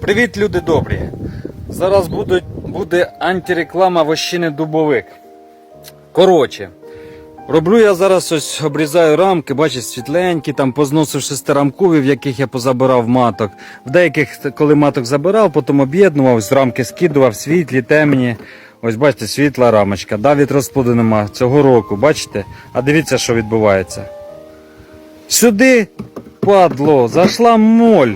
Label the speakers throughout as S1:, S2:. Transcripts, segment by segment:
S1: Привіт, люди добрі! Зараз буде, буде антиреклама вощини дубовик. Коротше, роблю я зараз ось обрізаю рамки, бачите, світленькі, там позносив шестирамкові, в яких я позабирав маток. В деяких, коли маток забирав, потім об'єднував, з рамки скидував, світлі, темні. Ось бачите, світла рамочка. Да, від розплоду нема цього року, бачите? А дивіться, що відбувається. Сюди, падло, зайшла моль.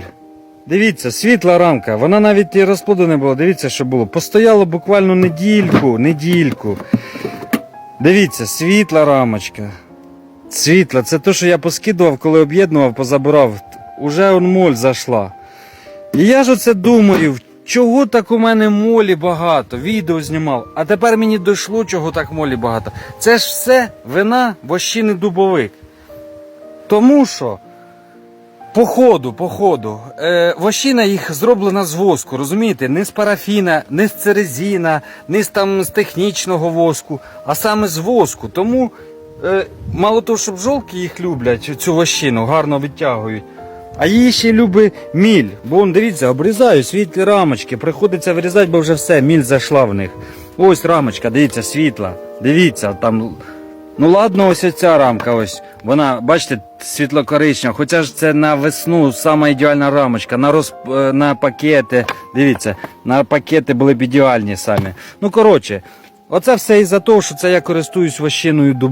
S1: Дивіться, світла рамка, вона навіть і розплоду не було. Дивіться, що було. Постояло буквально недільку, недільку. Дивіться, світла рамочка. Світла, це те, що я поскидував, коли об'єднував, позабирав. Уже он моль зайшла. І я ж оце думаю, чого так у мене молі багато, відео знімав, а тепер мені дійшло, чого так молі багато. Це ж все вина вощини дубовик. Тому що по ходу, по ходу, е, вощина їх зроблена з воску, розумієте? Не з парафіна, не з церезіна, не з, там, з технічного воску, а саме з воску. Тому е, мало того, що бджолки їх люблять, цю вощину, гарно відтягують. А її ще любить міль. Бо он, дивіться, обрізаю світлі рамочки. Приходиться вирізати, бо вже все, міль зайшла в них. Ось рамочка, дивіться, світла. Дивіться, там Ну ладно, ось ця рамка, ось. Вона, бачите, світло-коричнева. Хоча ж це на весну сама ідеальна рамочка. На, роз, е, на пакети. Дивіться, на пакети були б ідеальні самі. Ну, коротше, оце все із-за того, що це я користуюсь вощиною дубовою.